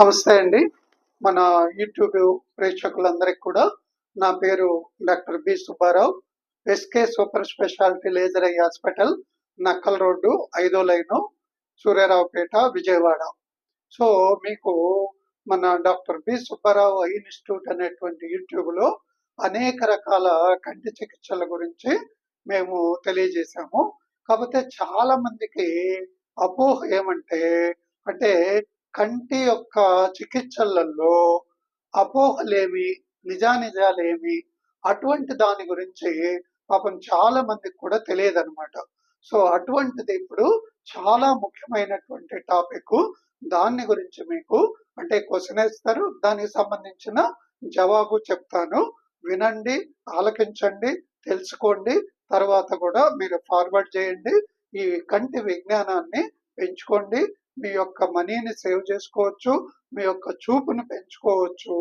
నమస్తే అండి. మన యూట్యూబ్ ప్రేక్షకులందరికీ కూడా నా పేరు doctor B Subbarao. SK super speciality laser eye hospital Nakkal road ఐదో లైను సూర్యారావుపేట విజయవాడ. సో మీకు మన doctor B Subbarao eye institute అనేటువంటి యూట్యూబ్లో అనేక రకాల కంటి చికిత్సల గురించి మేము తెలియజేశాము. కాకపోతే చాలా మందికి అపోహ ఏమంటే అంటే కంటి యొక్క చికిత్సలలో అపోహలేమి నిజానిజాలేమి అటువంటి దాని గురించి పాపం చాలా మందికి కూడా తెలియదు అనమాట సో అటువంటిది ఇప్పుడు చాలా ముఖ్యమైనటువంటి టాపిక్. దాన్ని గురించి మీకు అంటే క్వశ్చన్ వేస్తారు. దానికి సంబంధించిన జవాబు చెప్తాను. వినండి ఆలకించండి తెలుసుకోండి. తర్వాత కూడా మీరు ఫార్వర్డ్ చేయండి. ఈ కంటి విజ్ఞానాన్ని పెంచుకోండి. మీ యొక్క మనీని సేవ్ చేసుకోవచ్చు మీ యొక్క చూపును పెంచుకోవచ్చు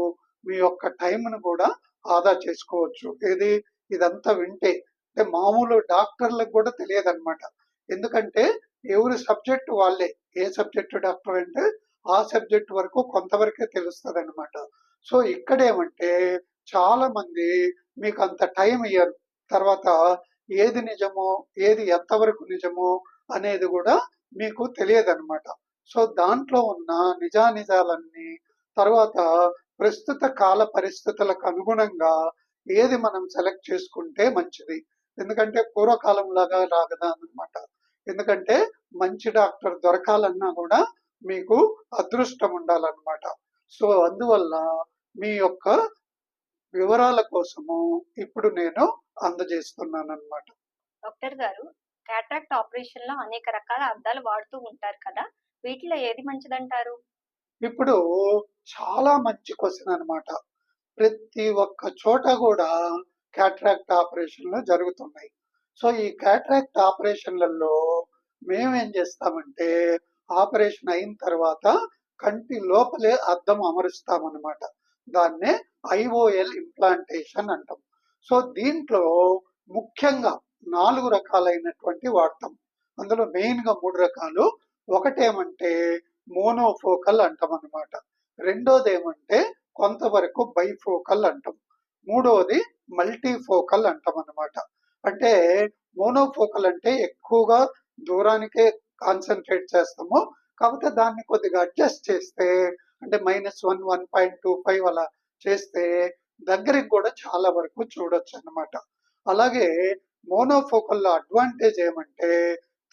మీ యొక్క టైంను కూడా ఆదా చేసుకోవచ్చు. ఇది ఇదంతా వింటే. అంటే మామూలు డాక్టర్లకు కూడా తెలియదు అనమాట ఎందుకంటే ఎవరి సబ్జెక్ట్ వాళ్ళే. ఏ సబ్జెక్ట్ డాక్టర్ అంటే ఆ సబ్జెక్ట్ వరకు కొంతవరకే తెలుస్తుంది అనమాట సో ఇక్కడేమంటే చాలా మంది మీకు అంత టైం ఇయ్యరు. తర్వాత ఏది నిజమో ఏది ఎంతవరకు నిజమో అనేది కూడా మీకు తెలియదు అనమాట సో దాంట్లో ఉన్న నిజానిజాలన్నీ తర్వాత ప్రస్తుత కాల పరిస్థితులకు అనుగుణంగా ఏది మనం సెలెక్ట్ చేసుకుంటే మంచిది. ఎందుకంటే పూర్వకాలం లాగా రాగదా అనమాట ఎందుకంటే మంచి డాక్టర్ దొరకాలన్నా కూడా మీకు అదృష్టం ఉండాలన్నమాట. సో అందువల్ల మీ యొక్క వివరాల కోసము ఇప్పుడు నేను అందజేస్తున్నాను అనమాట డాక్టర్ గారు క్యాట్రాక్ట్ ఆపరేషన్లో అనేక రకాల అద్దాలు వాడుతూ ఉంటారు కదా? వీటిలో ఏది మంచిదంటారు? ఇప్పుడు చాలా మంచి క్వశ్చన్ అన్నమాట. ప్రతి ఒక్క చోట కూడా క్యాట్రాక్ట్ ఆపరేషన్లు జరుగుతున్నాయి. సో ఈ క్యాట్రాక్ట్ ఆపరేషన్లలో మేమేం చేస్తామంటే ఆపరేషన్ అయిన తర్వాత కంటి లోపలే అద్దం అమరుస్తామన్నమాట. దాన్నే ఐఓఎల్ ఇంప్లాంటేషన్ అంటాం. సో దీంట్లో ముఖ్యంగా నాలుగు రకాలైనటువంటి వాడతాం. అందులో మెయిన్గా మూడు రకాలు ఒకటేమంటే మోనోఫోకల్ అంటాం అనమాట రెండోది ఏమంటే కొంతవరకు బైఫోకల్ అంటాం. మూడవది మల్టీఫోకల్ అంటాం అనమాట అంటే మోనోఫోకల్ అంటే ఎక్కువగా దూరానికే కాన్సన్ట్రేట్ చేస్తాము. కాకపోతే దాన్ని కొద్దిగా అడ్జస్ట్ చేస్తే అంటే minus one one point two five అలా చేస్తే దగ్గరికి కూడా చాలా వరకు చూడొచ్చు అనమాట అలాగే మోనోఫోకల్లో అడ్వాంటేజ్ ఏమంటే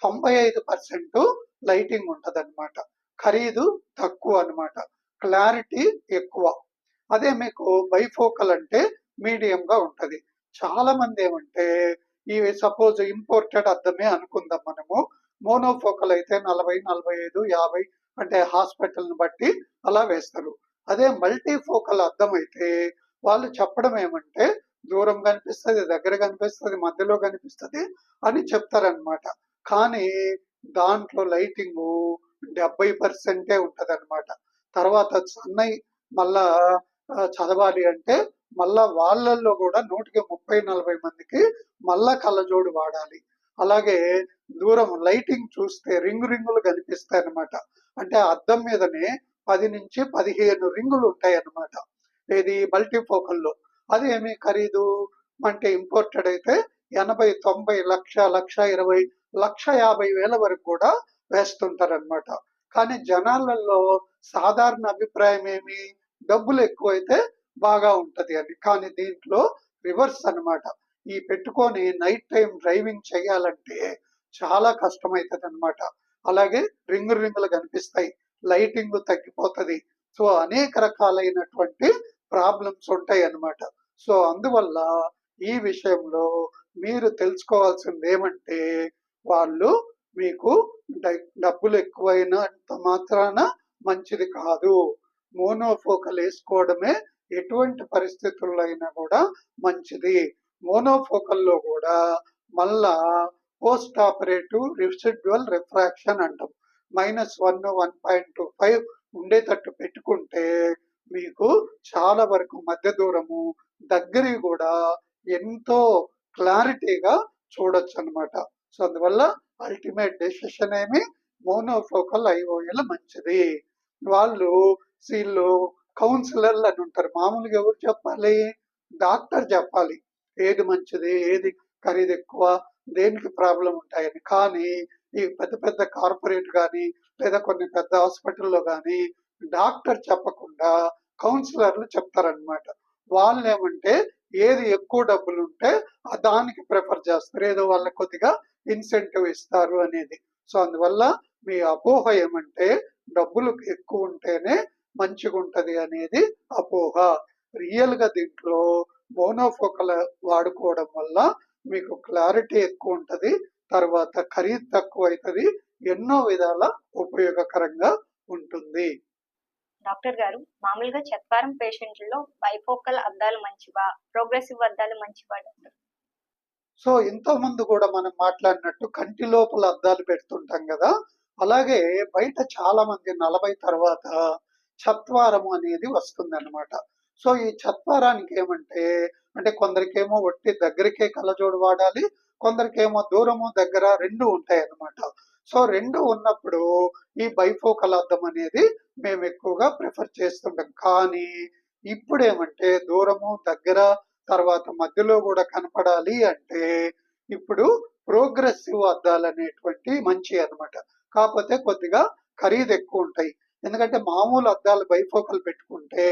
తొంభై ఐదు పర్సెంట్ లైటింగ్ ఉంటుంది అనమాట ఖరీదు తక్కువ అన్నమాట. క్లారిటీ ఎక్కువ. అదే మీకు బైఫోకల్ అంటే మీడియంగా ఉంటుంది. చాలా మంది ఏమంటే ఈ సపోజ్ ఇంపోర్టెడ్ అద్దమే అనుకుందాం మనము. మోనోఫోకల్ అయితే నలభై నలభై ఐదు యాభై అంటే హాస్పిటల్ని బట్టి అలా వేస్తారు. అదే మల్టీఫోకల్ అద్దం అయితే వాళ్ళు చెప్పడం ఏమంటే దూరం కనిపిస్తుంది దగ్గర కనిపిస్తుంది మధ్యలో కనిపిస్తుంది అని చెప్తారనమాట కానీ దాంట్లో లైటింగ్ డెబ్బై పర్సెంటే ఉంటది అనమాట తర్వాత సన్నై మళ్ళా చదవాలి అంటే మళ్ళా వాళ్ళల్లో కూడా నూటికి ముప్పై నలభై మందికి మళ్ళా కళ్ళజోడు వాడాలి. అలాగే దూరం లైటింగ్ చూస్తే రింగు రింగులు కనిపిస్తాయి అనమాట అంటే అద్దం మీదనే పది నుంచి పదిహేను రింగులు ఉంటాయి అన్నమాట ఇది మల్టీఫోకల్లో. అది ఏమి ఖరీదు? అంటే ఇంపోర్టెడ్ అయితే ఎనభై తొంభై లక్ష లక్ష ఇరవై లక్ష యాభై వేల వరకు కూడా వేస్తుంటారన్నమాట. కానీ జనాలలో సాధారణ అభిప్రాయం ఏమి? డబ్బులు ఎక్కువైతే బాగా ఉంటది అని. కానీ దీంట్లో రివర్స్ అన్నమాట. ఈ పెట్టుకొని నైట్ టైం డ్రైవింగ్ చేయాలంటే చాలా కష్టమవుతుంది అనమాట అలాగే రింగు రింగులు కనిపిస్తాయి. లైటింగ్ తగ్గిపోతుంది. సో అనేక రకాలైనటువంటి ప్రాబ్లమ్స్ ఉంటాయి అన్నమాట. సో అందువల్ల ఈ విషయంలో మీరు తెలుసుకోవాల్సింది ఏమంటే వాళ్ళు మీకు డై- డబ్బులు ఎక్కువైనంత మాత్రాన మంచిది కాదు. మోనోఫోకల్ వేసుకోవడమే ఎటువంటి పరిస్థితుల్లో అయినా కూడా మంచిది. మోనోఫోకల్లో కూడా మళ్ళా పోస్ట్ ఆపరేటివ్ రిసిడ్యువల్ రిఫ్రాక్షన్ అంటాం. Minus one one point two five ఉండేటట్టు పెట్టుకుంటే మీకు చాలా వరకు మధ్య దూరము దగ్గర కూడా ఎంతో క్లారిటీగా చూడొచ్చు అనమాట సో అందువల్ల అల్టిమేట్ డెసిషన్ ఏమి? మోనోఫోకల్ ఐఓఎల్ మంచిది. వాళ్ళు వీళ్ళు కౌన్సిలర్లు అని ఉంటారు. మామూలుగా ఎవరు చెప్పాలి? డాక్టర్ చెప్పాలి. ఏది మంచిది? ఏది ఖరీదు ఎక్కువ? దేనికి ప్రాబ్లం ఉంటాయని. కానీ ఈ పెద్ద పెద్ద కార్పొరేట్ కానీ లేదా కొన్ని పెద్ద హాస్పిటల్లో కానీ డాక్టర్ చెప్పకుండా కౌన్సిలర్లు చెప్తారనమాట వాళ్ళు ఏమంటే ఏది ఎక్కువ డబ్బులు ఉంటే దానికి ప్రిఫర్ చేస్తారు. ఏదో వాళ్ళకి కొద్దిగా ఇన్సెంటివ్ ఇస్తారు అనేది. సో అందువల్ల మీ అపోహ ఏమంటే డబ్బులు ఎక్కువ ఉంటేనే మంచిగా ఉంటది అనేది అపోహ. రియల్గా దీంట్లో మోనోఫోకల్ వాడుకోవడం వల్ల మీకు క్లారిటీ ఎక్కువ ఉంటది. తర్వాత ఖరీదు తక్కువ అవుతుంది ఎన్నో విధాల ఉపయోగకరంగా ఉంటుంది. డాక్టర్ గారు మామూలుగా చత్వారం పేషెంట్లలో బైఫోకల్ అద్దాలు మంచివా? ప్రోగ్రెసివ్ అద్దాలు మంచివా డాక్టర్? సో ఇంత ముందు కూడా మనం మాట్లాడినట్టు కంటి లోపల అద్దాలు పెడుతుంటాం కదా అలాగే బయట చాలా మంది నలభై తర్వాత చత్వారము అనేది వస్తుంది అనమాట సో ఈ చత్వారానికి ఏమంటే అంటే కొందరికేమో ఒట్టి దగ్గరికే కళ్ళజోడు వాడాలి కొందరికేమో దూరము దగ్గర రెండు ఉంటాయి అన్నమాట సో రెండు ఉన్నప్పుడు ఈ బైఫోకల్ అద్దం అనేది మేము ఎక్కువగా ప్రిఫర్ చేస్తుంటాం. కానీ ఇప్పుడు ఏమంటే దూరము దగ్గర తర్వాత మధ్యలో కూడా కనపడాలి అంటే ఇప్పుడు ప్రోగ్రెసివ్ అద్దాలు అనేటువంటి మంచి అన్నమాట. కాకపోతే కొద్దిగా ఖరీదు ఎక్కువ ఉంటాయి. ఎందుకంటే మామూలు అద్దాలు బైఫోకల్ పెట్టుకుంటే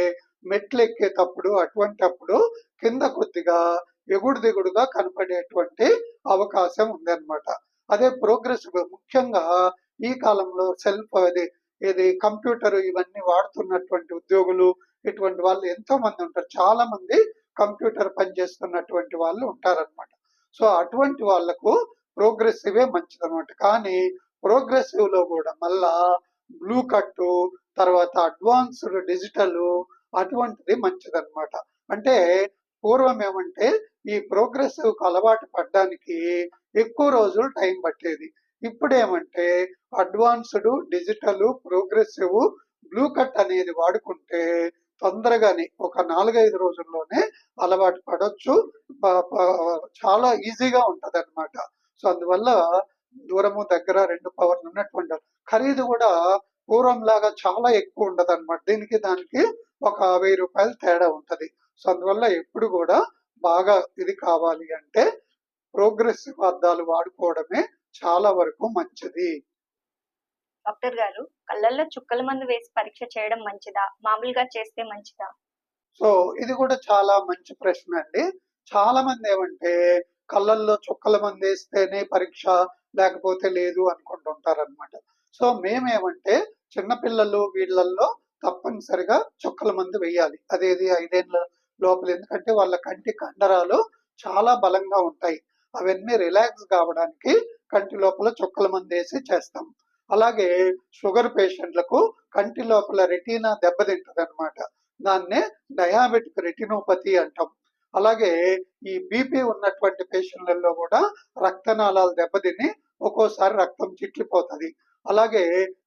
మెట్లు ఎక్కేటప్పుడు అటువంటప్పుడు కింద కొద్దిగా ఎగుడు దిగుడుగా కనపడేటువంటి అవకాశం ఉందన్నమాట. అదే ప్రోగ్రెసివ్ ముఖ్యంగా ఈ కాలంలో సెల్ఫ్ అది ఇది కంప్యూటర్ ఇవన్నీ వాడుతున్నటువంటి ఉద్యోగులు ఇటువంటి వాళ్ళు ఎంతో మంది ఉంటారు. చాలా మంది కంప్యూటర్ పనిచేస్తున్నటువంటి వాళ్ళు ఉంటారన్నమాట. సో అటువంటి వాళ్ళకు ప్రోగ్రెసివే మంచిదన్నమాట. కానీ ప్రోగ్రెసివ్లో కూడా మళ్ళా బ్లూ కట్ తర్వాత అడ్వాన్స్డ్ డిజిటల్ అటువంటిది మంచిదన్నమాట. అంటే పూర్వం ఏమంటే ఈ ప్రోగ్రెసివ్కు అలవాటు పడడానికి ఎక్కువ రోజులు టైం పట్టేది. ఇప్పుడు ఏమంటే advanced digital progressive blue cut అనేది వాడుకుంటే తొందరగానే ఒక నాలుగైదు రోజుల్లోనే అలవాటు పడవచ్చు చాలా ఈజీగా ఉంటది అనమాట సో అందువల్ల దూరము దగ్గర రెండు పవర్లు ఉన్నటువంటి ఖరీదు కూడా పూర్వం లాగా చాలా ఎక్కువ ఉండదు అనమాట దీనికి దానికి ఒక వెయ్యి రూపాయలు తేడా ఉంటది. సో అందువల్ల ఎప్పుడు కూడా బాగా ఇది కావాలి అంటే ప్రోగ్రెసివ్ అద్దాలు వాడుకోవడమే చాలా వరకు మంచిది. డాక్టర్ గారు కళ్ళల్లో చుక్కల మందు వేసి పరీక్ష చేయడం మంచిదా? మామూలుగా చేస్తే మంచిదా? సో ఇది కూడా చాలా మంచి ప్రశ్న అండి. చాలా మంది ఏమంటే కళ్ళల్లో చుక్కల మంది వేస్తేనే పరీక్ష లేకపోతే లేదు అనుకుంటుంటారనమాట సో మేమేమంటే చిన్నపిల్లలు వీళ్ళల్లో తప్పనిసరిగా చుక్కల మందు వేయాలి. అదేది ఐదేళ్ళ లోపల. ఎందుకంటే వాళ్ళ కంటి కండరాలు చాలా బలంగా ఉంటాయి. అవన్నీ రిలాక్స్ కావడానికి కంటి లోపల చుక్కల మంది వేసి చేస్తాం. అలాగే షుగర్ పేషెంట్లకు కంటి లోపల రెటీనా దెబ్బతింటది అనమాట దాన్నే డయాబెటిక్ రెటినోపతి అంటాం. అలాగే ఈ బీపీ ఉన్నటువంటి పేషెంట్లలో కూడా రక్తనాళాలు దెబ్బతిని ఒక్కోసారి రక్తం చిట్లిపోతుంది. అలాగే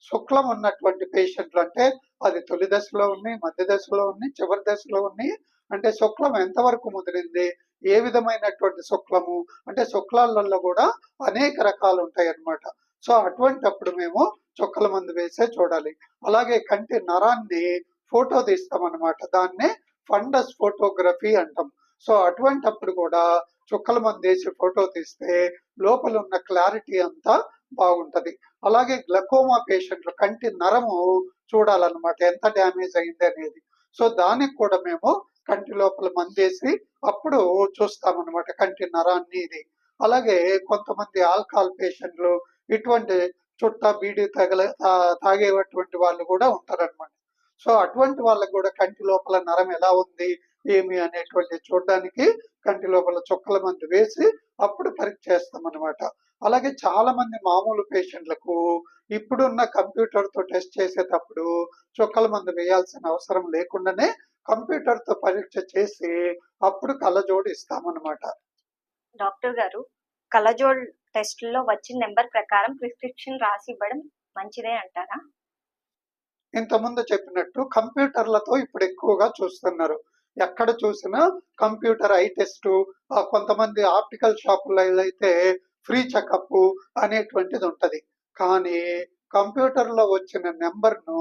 శుక్లం ఉన్నటువంటి పేషెంట్లు అంటే అది తొలి దశలో ఉంది మధ్య దశలో ఉంది చివరి దశలో ఉంది అంటే శుక్లం ఎంతవరకు ముదిరింది? ఏ విధమైనటువంటి శుక్లము? అంటే శుక్లాలలో కూడా అనేక రకాలు ఉంటాయి అన్నమాట సో అటువంటప్పుడు మేము చుక్కల మందు వేసే చూడాలి. అలాగే కంటి నరాన్ని ఫోటో తీస్తాం అనమాట దాన్నే ఫండస్ ఫోటోగ్రఫీ అంటాం. సో అటువంటప్పుడు కూడా చుక్కల మందు వేసి ఫోటో తీస్తే లోపల ఉన్న క్లారిటీ అంతా బాగుంటది. అలాగే గ్లకోమా పేషెంట్లు కంటి నరము చూడాలన్నమాట. ఎంత డ్యామేజ్ అయింది అనేది. సో దానికి కూడా మేము కంటి లోపల మందేసి అప్పుడు చూస్తామన్నమాట కంటి నరాన్ని ఇది. అలాగే కొంతమంది ఆల్కహాల్ పేషెంట్లు ఇటువంటి చుట్ట బీడి తగల తాగేటువంటి వాళ్ళు కూడా ఉంటారన్నమాట. సో అటువంటి వాళ్ళకు కూడా కంటి లోపల నరం ఎలా ఉంది ఏమి అనేటువంటి చూడడానికి కంటి లోపల చుక్కల మందు వేసి అప్పుడు పరీక్ష చేస్తాం అనమాట అలాగే చాలా మంది మామూలు పేషెంట్లకు ఇప్పుడున్న కంప్యూటర్తో టెస్ట్ చేసేటప్పుడు చుక్కల మందు వేయాల్సిన అవసరం లేకుండానే కంప్యూటర్తో పరీక్ష చేసి అప్పుడు కళ్ళజోడు ఇస్తామన్నమాట. డాక్టర్ గారు కలజోల్ టెస్ట్లో వచ్చిన నెంబర్ ప్రకారం ప్రిస్క్రిప్షన్ రాసి ఇవ్వడం మంచిదే అంటారా? ఇంతకుముందు చెప్పినట్టు కంప్యూటర్లతో ఇప్పుడు ఎక్కువగా చూస్తున్నారు. ఎక్కడ చూసినా కంప్యూటర్ ఐ టెస్ట్ కొంతమంది ఆప్టికల్ షాపులలో అయితే ఫ్రీ చెకప్ అనేటువంటిది ఉంటది. కానీ కంప్యూటర్లో వచ్చిన నెంబర్ను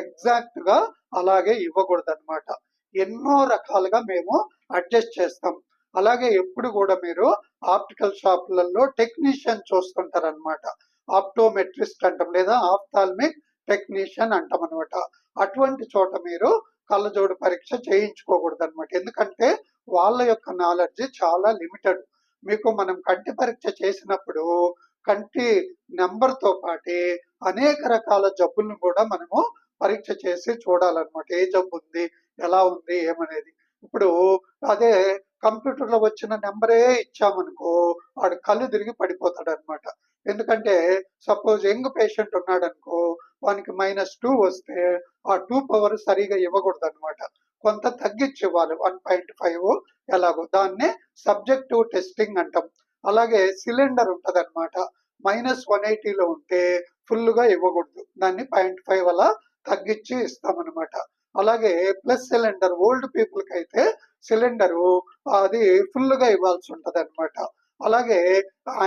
ఎగ్జాక్ట్గా అలాగే ఇవ్వకూడదు అనమాట ఎన్నో రకాలుగా మేము అడ్జస్ట్ చేస్తాం. అలాగే ఎప్పుడు కూడా మీరు ఆప్టికల్ షాపులలో టెక్నీషియన్ చూస్తుంటారు అనమాట ఆప్టోమెట్రిస్ట్ అంటాం లేదా ఆప్థాల్మిక్ టెక్నీషియన్ అంటాం అనమాట అటువంటి చోట మీరు కళ్ళజోడు పరీక్ష చేయించుకోకూడదు అనమాట ఎందుకంటే వాళ్ళ యొక్క నాలెడ్జ్ చాలా లిమిటెడ్. మీకు మనం కంటి పరీక్ష చేసినప్పుడు కంటి నెంబర్తో పాటి పాటే అనేక రకాల జబ్బులను కూడా మనము పరీక్ష చేసి చూడాలన్నమాట. ఏ జబ్బు ఉంది? ఎలా ఉంది? ఏమనేది. ఇప్పుడు అదే కంప్యూటర్లో వచ్చిన నెంబరే ఇచ్చామనుకో వాడు కళ్ళు తిరిగి పడిపోతాడు అనమాట ఎందుకంటే సపోజ్ యంగ్ పేషెంట్ ఉన్నాడు అనుకో వానికి మైనస్ టూ వస్తే ఆ టూ పవర్ సరిగా ఇవ్వకూడదు అనమాట కొంత తగ్గించి ఇవ్వాలి వన్ పాయింట్ ఫైవ్ ఎలాగో. దాన్నే సబ్జెక్టివ్ టెస్టింగ్ అంటాం. అలాగే సిలిండర్ ఉంటది అనమాట మైనస్ వన్ ఎయిటీలో ఉంటే ఫుల్గా ఇవ్వకూడదు. దాన్ని పాయింట్ ఫైవ్ అలా తగ్గించి ఇస్తామన్నమాట అలాగే ప్లస్ సిలిండర్ ఓల్డ్ పీపుల్కి అయితే సిలిండర్ అది ఫుల్గా ఇవ్వాల్సి ఉంటది అనమాట అలాగే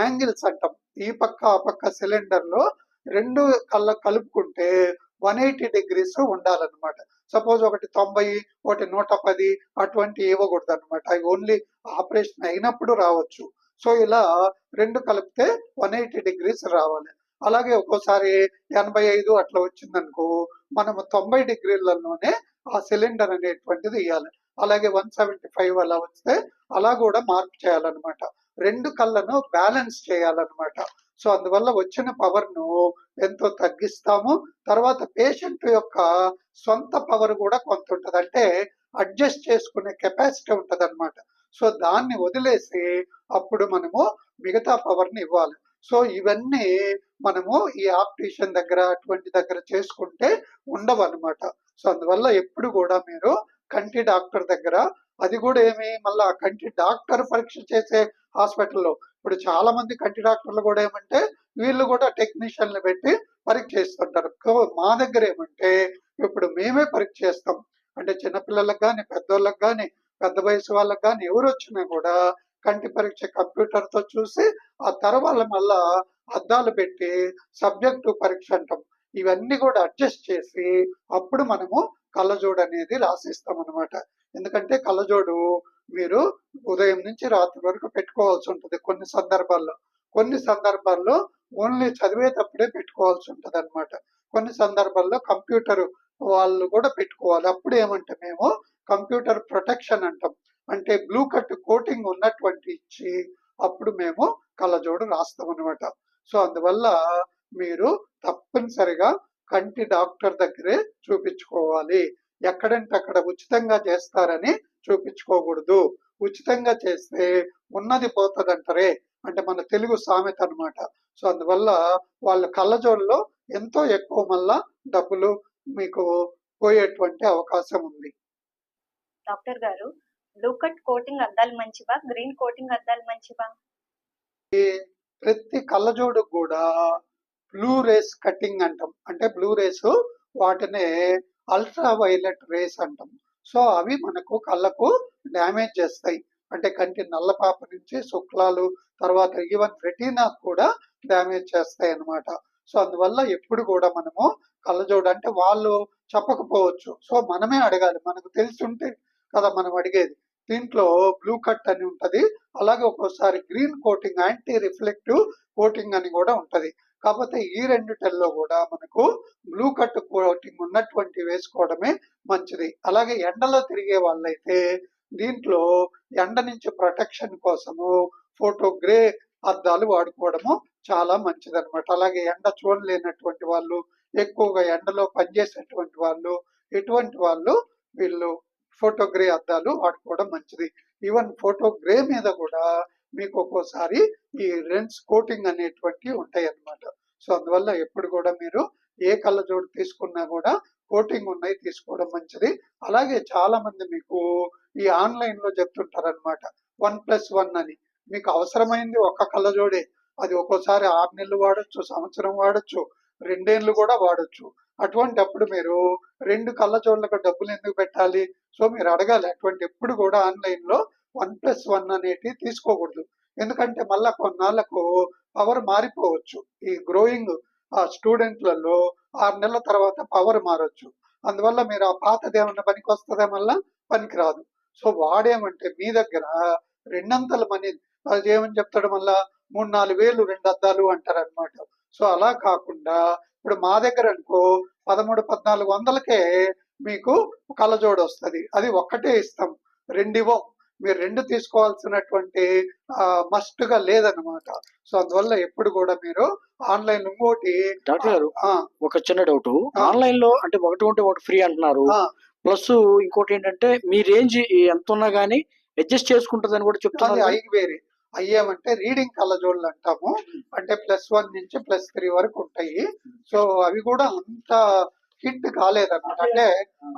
యాంగిల్స్ అంటాం. ఈ పక్క ఆ పక్క సిలిండర్లో రెండు కళ్ళ కలుపుకుంటే వన్ ఎయిటీ డిగ్రీస్ ఉండాలన్నమాట. సపోజ్ ఒకటి తొంభై ఒకటి నూట పది అటువంటి ఇవ్వకూడదు అనమాట అవి ఓన్లీ ఆపరేషన్ అయినప్పుడు రావచ్చు. సో ఇలా రెండు కలిపితే వన్ ఎయిటీ డిగ్రీస్ రావాలి. అలాగే ఒక్కోసారి ఎనభై ఐదు అట్లా వచ్చిందనుకో మనము తొంభై డిగ్రీలలోనే ఆ సిలిండర్ అనేటువంటిది ఇవ్వాలి అలాగే వన్ సెవెంటీ ఫైవ్ అలా వస్తే అలా కూడా మార్పు చేయాలన్నమాట. రెండు కళ్ళను బ్యాలెన్స్ చేయాలన్నమాట. సో అందువల్ల వచ్చిన పవర్ను ఎంతో తగ్గిస్తాము. తర్వాత పేషెంట్ యొక్క సొంత పవర్ కూడా కొంత ఉంటుంది. అంటే అడ్జస్ట్ చేసుకునే కెపాసిటీ ఉంటుంది అనమాట సో దాన్ని వదిలేసి అప్పుడు మనము మిగతా పవర్ని ఇవ్వాలి. సో ఇవన్నీ మనము ఈ ఆప్టిషియన్ దగ్గర అటువంటి దగ్గర చేసుకుంటే ఉండవు అనమాట సో అందువల్ల ఎప్పుడు కూడా మీరు కంటి డాక్టర్ దగ్గర అది కూడా ఏమి మళ్ళా కంటి డాక్టర్ పరీక్ష చేసే హాస్పిటల్లో. ఇప్పుడు చాలా మంది కంటి డాక్టర్లు కూడా ఏమంటే వీళ్ళు కూడా టెక్నీషియన్లు పెట్టి పరీక్ష చేస్తుంటారు. మా దగ్గర ఏమంటే ఇప్పుడు మేమే పరీక్ష చేస్తాం. అంటే చిన్నపిల్లలకు కానీ పెద్దోళ్ళకి కానీ పెద్ద వయసు వాళ్ళకి కానీ ఎవరు వచ్చినా కూడా కంటి పరీక్ష కంప్యూటర్తో చూసి ఆ తర్వాత మళ్ళా అద్దాలు పెట్టి సబ్జెక్టు పరీక్ష అంటాం. ఇవన్నీ కూడా అడ్జస్ట్ చేసి అప్పుడు మనము కళ్ళజోడు అనేది రాసిస్తాం అనమాట ఎందుకంటే కళ్ళజోడు మీరు ఉదయం నుంచి రాత్రి వరకు పెట్టుకోవాల్సి ఉంటుంది కొన్ని సందర్భాల్లో. కొన్ని సందర్భాల్లో ఓన్లీ చదివేటప్పుడే పెట్టుకోవాల్సి ఉంటుంది అనమాట కొన్ని సందర్భాల్లో కంప్యూటర్ వాళ్ళు కూడా పెట్టుకోవాలి. అప్పుడు ఏమంటే మేము కంప్యూటర్ ప్రొటెక్షన్ అంటాం. అంటే బ్లూ కట్ కోటింగ్ ఉన్నటువంటి ఇచ్చి అప్పుడు మేము కళ్ళజోడు రాస్తాం అనమాట సో అందువల్ల మీరు తప్పనిసరిగా కంటి డాక్టర్ దగ్గరే చూపించుకోవాలి. ఎక్కడంటే అక్కడ ఉచితంగా చేస్తారని చూపించుకోకూడదు. ఉచితంగా చేస్తే ఉన్నది పోతుందంటారే. అంటే మన తెలుగు సామెత అనమాట సో అందువల్ల వాళ్ళ కళ్ళజోడులో ఎంతో ఎక్కువ మళ్ళా డబ్బులు మీకు పోయేటువంటి అవకాశం ఉంది. డాక్టర్ గారు బ్లూ కట్ కోటింగ్ అద్దాలు మంచివా? గ్రీన్ కోటింగ్ అద్దాలు మంచివా? ప్రతి కళ్ళజోడు కూడా బ్లూ రేస్ కటింగ్ అంటాం. అంటే బ్లూ రేస్ వాటినే అల్ట్రా వైలెట్ రేస్ అంటాం. సో అవి మనకు కళ్ళకు డ్యామేజ్ చేస్తాయి. అంటే కంటి నల్లపాప నుంచి శుక్లాలు తర్వాత ఈవెన్ రెటీనా కూడా డ్యామేజ్ చేస్తాయి అన్నమాట. సో అందువల్ల ఎప్పుడు కూడా మనము కళ్ళజోడు అంటే వాళ్ళు చెప్పకపోవచ్చు. సో మనమే అడగాలి. మనకు తెలిసి ఉంటే కదా మనం అడిగేది. దీంట్లో బ్లూ కట్ అని ఉంటుంది. అలాగే ఒక్కోసారి green coating anti reflective coating అని కూడా ఉంటుంది. కాకపోతే ఈ రెండిటల్లో కూడా మనకు బ్లూ కట్ కోటింగ్ ఉన్నటువంటి వేసుకోవడమే మంచిది. అలాగే ఎండలో తిరిగే వాళ్ళైతే దీంట్లో ఎండ నుంచి ప్రొటెక్షన్ కోసము ఫోటో గ్రే అద్దాలు వాడుకోవడము చాలా మంచిది అనమాట అలాగే ఎండ చూడలేనటువంటి వాళ్ళు ఎక్కువగా ఎండలో పనిచేసేటువంటి వాళ్ళు ఎటువంటి వాళ్ళు వీళ్ళు ఫోటో గ్రే అద్దాలు వాడుకోవడం మంచిది. ఈవెన్ ఫోటో గ్రే మీద కూడా మీకు ఒక్కోసారి ఈ లెన్స్ కోటింగ్ అనేటువంటి ఉంటాయి అన్నమాట సో అందువల్ల ఎప్పుడు కూడా మీరు ఏ కళ్ళజోడు తీసుకున్నా కూడా కోటింగ్ ఉన్నాయి తీసుకోవడం మంచిది. అలాగే చాలా మంది మీకు ఈ ఆన్లైన్లో చెప్తుంటారు అనమాట వన్ ప్లస్ వన్ అని. మీకు అవసరమైంది ఒక్క కళ్ళజోడే. అది ఒక్కోసారి ఆరు నెలలు వాడచ్చు సంవత్సరం వాడచ్చు రెండేళ్ళు కూడా వాడచ్చు. అటువంటి అప్పుడు మీరు రెండు కళ్ళజోళ్ళకు డబ్బులు ఎందుకు పెట్టాలి? సో మీరు అడగాలి. అటువంటి ఎప్పుడు కూడా ఆన్లైన్లో వన్ ప్లస్ వన్ అనేటి తీసుకోకూడదు. ఎందుకంటే మళ్ళా కొన్నాళ్ళకు పవర్ మారిపోవచ్చు. ఈ గ్రోయింగ్ ఆ స్టూడెంట్లలో ఆరు నెలల తర్వాత పవర్ మారొచ్చు. అందువల్ల మీరు ఆ పాతది ఏమన్నా పనికి వస్తుందే మళ్ళా? పనికి రాదు. సో వాడేమంటే మీ దగ్గర రెండంతల మనీ అది ఏమని చెప్తాడు మళ్ళా? మూడు నాలుగు వేలు రెండు అద్దాలు అంటారు అనమాట సో అలా కాకుండా ఇప్పుడు మా దగ్గర అనుకో పదమూడు పద్నాలుగు వందలకే మీకు కళ్ళజోడు వస్తుంది. అది ఒక్కటే ఇస్తాం. రెండు ఇవ్వం మీరు రెండు తీసుకోవాల్సినటువంటి మస్ట్గా లేదనమాట సో అందువల్ల ఎప్పుడు కూడా మీరు ఆన్లైన్ ఇంకోటి డాక్టర్ గారు ఆ, ఒక చిన్న డౌట్. ఆన్లైన్లో అంటే ఒకటి ఉంటే ఒకటి ఫ్రీ అంటున్నారు. ప్లస్ ఇంకోటి ఏంటంటే మీ రేంజ్ ఎంత ఉన్నా గానీ అడ్జస్ట్ చేసుకుంటదని కూడా అది చెప్తున్నారు ఐ వేరే. అయ్యామంటే రీడింగ్ కళ్ళజోళ్ళు అంటాము. అంటే ప్లస్ వన్ నుంచి ప్లస్ త్రీ వరకు ఉంటాయి. సో అవి కూడా అంత హిట్ కాలేదన్నమాట. అంటే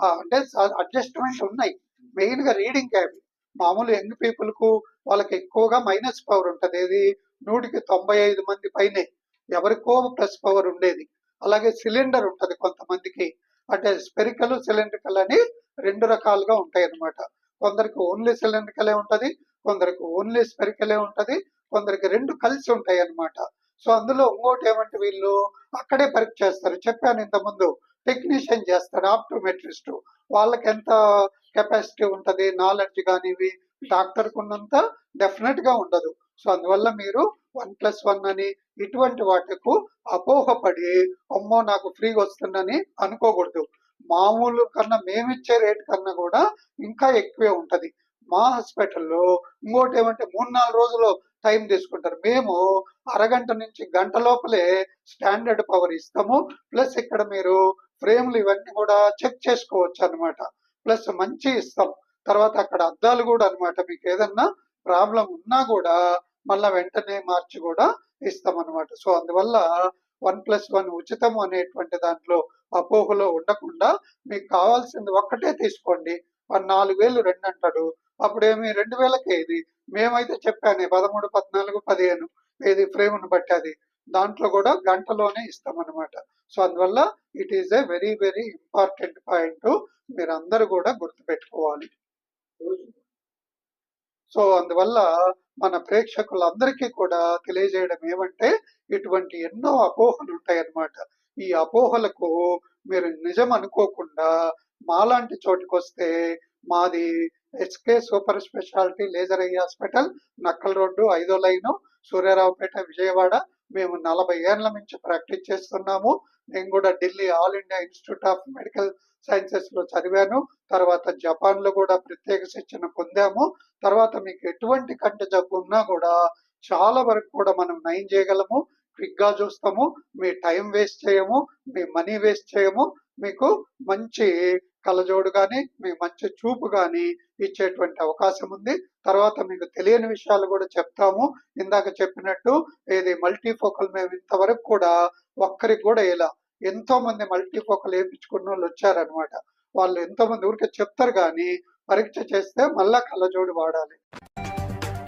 అంటే అడ్జస్ట్మెంట్ ఉన్నాయి. మెయిన్గా రీడింగ్ అవి. మామూలు యంగ్ పీపుల్కు వాళ్ళకి ఎక్కువగా మైనస్ పవర్ ఉంటది. ఏది? నూటికి తొంభై ఐదు మంది పైనే. ఎవరికో ప్లస్ పవర్ ఉండేది. అలాగే సిలిండర్ ఉంటది కొంతమందికి. అంటే స్పెరికల్ సిలిండ్రికల్ అని రెండు రకాలుగా ఉంటాయి అన్నమాట కొందరికి ఓన్లీ సిలిండ్రికలే ఉంటది. కొందరికి ఓన్లీ స్పెరికలే ఉంటది కొందరికి రెండు కలిసి ఉంటాయి అన్నమాట. సో అందులో ఇంకోటి ఏమంటే వీళ్ళు అక్కడే పరీక్ష చేస్తారు. చెప్పాను ఇంత ముందు టెక్నీషియన్ చేస్తాడు ఆప్టోమెట్రిస్ట్. వాళ్ళకి ఎంత కెపాసిటీ ఉంటది నాలెడ్జ్ కానీ ఇవి ఉన్నంత డెఫినెట్గా ఉండదు. సో అందువల్ల మీరు వన్ ప్లస్ వన్ అని ఇటువంటి వాటికు అపోహపడి అమ్మో నాకు ఫ్రీగా వస్తుందని అనుకోకూడదు. మామూలు కన్నా మేమిచ్చే రేట్ కన్నా కూడా ఇంకా ఎక్కువే ఉంటది. మా హాస్పిటల్లో ఇంకోటి ఏమంటే మూడు నాలుగు రోజులు టైం తీసుకుంటారు. మేము అరగంట నుంచి గంట లోపలే స్టాండర్డ్ పవర్ ఇస్తాము. ప్లస్ ఇక్కడ మీరు ఫ్రేమ్లు ఇవన్నీ కూడా చెక్ చేసుకోవచ్చు అన్నమాట. ప్లస్ మంచి ఇస్తాం. తర్వాత అక్కడ అద్దాలు కూడా అన్నమాట. మీకు ఏదన్నా ప్రాబ్లం ఉన్నా కూడా మళ్ళా వెంటనే మార్చి కూడా ఇస్తాం అన్నమాట సో అందువల్ల వన్ ప్లస్ వన్ ఉచితం అనేటువంటి దాంట్లో అపోహలో ఉండకుండా మీకు కావాల్సింది ఒక్కటే తీసుకోండి. వాడు నాలుగు వేలు రెండు అంటాడు అప్పుడేమి రెండు వేలకే ఇది. మేమైతే చెప్పాను పదమూడు పద్నాలుగు పదిహేను ఇది ఫ్రేమ్ను బట్టి అది. దాంట్లో కూడా గంటలోనే ఇస్తాం సో అందువల్ల it is a very very important point మీరు అందరూ కూడా గుర్తుపెట్టుకోవాలి. సో అందువల్ల మన ప్రేక్షకులందరికీ కూడా తెలియజేయడం ఏమంటే ఇటువంటి ఎన్నో అపోహలు ఉంటాయి అన్నమాట ఈ అపోహలకు మీరు నిజం అనుకోకుండా మాలాంటి చోటుకొస్తే మాది SK super speciality laser eye hospital Nakkal road ఐదో లైను సూర్యారావుపేట విజయవాడ. మేము నలభై ఏళ్ళ నుంచి ప్రాక్టీస్ చేస్తున్నాము. నేను కూడా Delhi all India institute of medical సైన్సెస్లో చదివాను. తర్వాత జపాన్లో కూడా ప్రత్యేక శిక్షణ పొందాము. తర్వాత మీకు ఎటువంటి కంటి జబ్బు ఉన్నా కూడా చాలా వరకు కూడా మనం నయం చేయగలము. క్విక్గా చూస్తాము. మీ టైం వేస్ట్ చేయము. మీ మనీ వేస్ట్ చేయము. మీకు మంచి కళ్ళజోడు కానీ మీ మంచి చూపు కానీ ఇచ్చేటువంటి అవకాశం ఉంది. తర్వాత మీకు తెలియని విషయాలు కూడా చెప్తాము. ఇందాక చెప్పినట్టు ఇది మల్టీఫోకల్ మేము ఇంతవరకు కూడా ఒక్కరికి కూడా ఇలా ఎంతో మంది మల్టీఫోకల్ వేయించుకున్న వాళ్ళు వచ్చారనమాట వాళ్ళు ఎంతో మంది ఊరికే చెప్తారు కానీ పరీక్ష చేస్తే మళ్ళా కళ్ళజోడు వాడాలి.